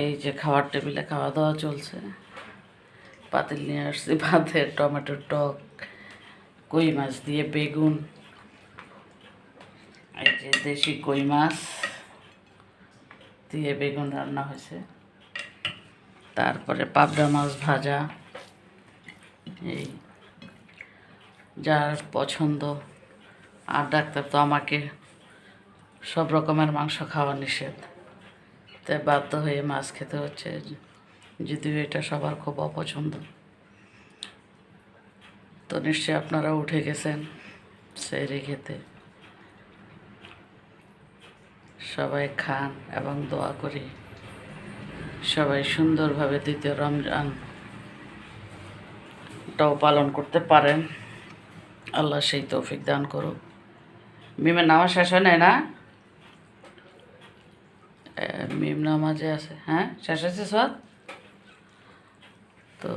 এই যে খাওয়ার টেবিলে খাওয়া দাওয়া চলছে। পাতিল নিয়ে আসছি, ভাতের, টমেটোর টক, কই মাছ দিয়ে বেগুন, এই যে দেশি কই মাছ দিয়ে বেগুন রান্না হয়েছে। তারপরে পাবদা মাছ ভাজা, এই যার পছন্দ। আর ডাক্তার তো আমাকে সব রকমের মাংস খাওয়া নিষেধ। তাই বাধ্য হয়ে মাছ খেতে হচ্ছে। যদিও এটা সবার খুব অপছন্দ। তো নিশ্চয়ই আপনারা উঠে গেছেন সেই খেতে। সবাই খান এবং দোয়া করি। সবাই সুন্দরভাবে দ্বিতীয় রমজানটাও পালন করতে পারেন। আল্লাহ সেই তৌফিক দান করুক। মিমের নামাজ শেষ হয় না? মিম নামাজে আছে। হ্যাঁ? শেষ হয়েছে সব তো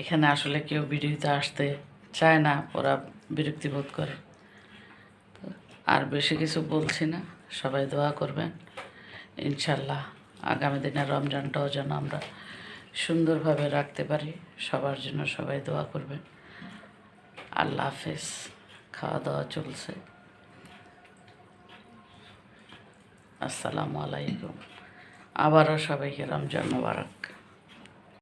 এখানে আসলে কেউ ভিডিওতে আসতে চায় না, ওরা বিরক্তি বোধ করে। আর বেশি কিছু বলছি না, সবাই দোয়া করবেন। ইনশাল্লাহ আগামী দিনে রমজানটাও যেন আমরা সুন্দরভাবে রাখতে পারি, সবার জন্য সবাই দোয়া করবেন। আল্লাহ হাফেজ, খাওয়া দাওয়া চলছে। আসসালামু আলাইকুম। আবারও সবাইকে রমজান মোবারক।